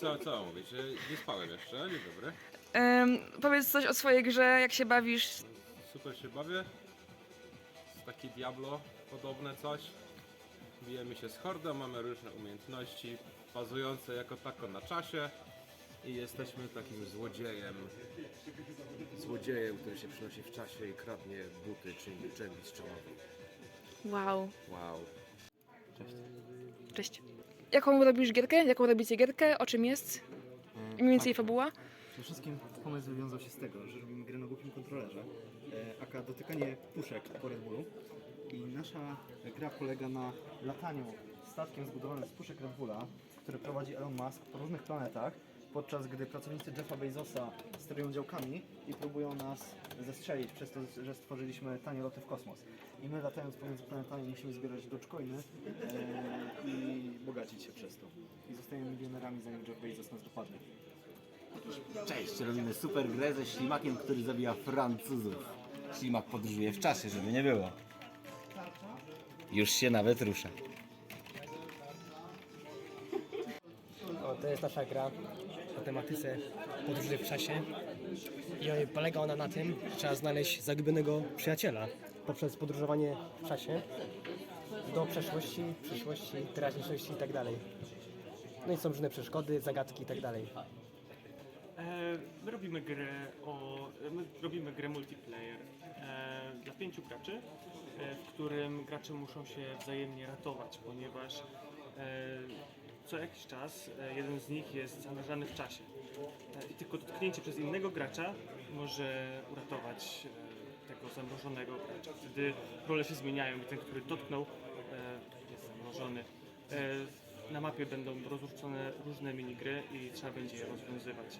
Co, co mówić? że Nie spałem jeszcze, dzień dobry. Em, powiedz coś o swojej grze, jak się bawisz. Super się bawię. Jest Takie Diablo podobne coś. Bijemy się z hordą, mamy różne umiejętności bazujące jako tako na czasie. I jesteśmy takim złodziejem. Złodziejem, który się przynosi w czasie i kradnie buty czy z czołowi. Wow. Wow. Cześć. Jaką robisz gierkę? Jaką robicie gierkę? O czym jest? I mniej więcej fabuła? Przede wszystkim pomysł wywiązał się z tego, że robimy grę na głupim kontrolerze, e, aka dotykanie puszek po Red Bullu. I nasza gra polega na lataniu statkiem zbudowanym z puszek Red Bulla, który prowadzi Elon Musk po różnych planetach, podczas gdy pracownicy Jeffa Bezosa sterują działkami i próbują nas zestrzelić przez to, że stworzyliśmy tanie loty w kosmos. I my latając pomiędzy planetami musimy zbierać dogecoiny e, i bogacić się przez to. I zostajemy milionerami zanim Jeff Bezos nas dopadnie. Cześć, robimy super grę ze ślimakiem, który zabija Francuzów. Ślimak podróżuje w czasie, żeby nie było. Już się nawet rusza. To jest nasza gra o tematyce podróży w czasie i polega ona na tym, że trzeba znaleźć zagubionego przyjaciela poprzez podróżowanie w czasie do przeszłości, przyszłości, teraźniejszości i tak. No i są różne przeszkody, zagadki i tak. E, My robimy grę o. My robimy grę multiplayer e, dla pięciu graczy, w którym gracze muszą się wzajemnie ratować, ponieważ e, co jakiś czas e, jeden z nich jest zamierzany w czasie. E, I tylko dotknięcie przez innego gracza może uratować tego zamrożonego gracza. Wtedy role się zmieniają i ten, który dotknął, jest zamrożony. Na mapie będą rozrzucone różne minigry i trzeba będzie je rozwiązywać.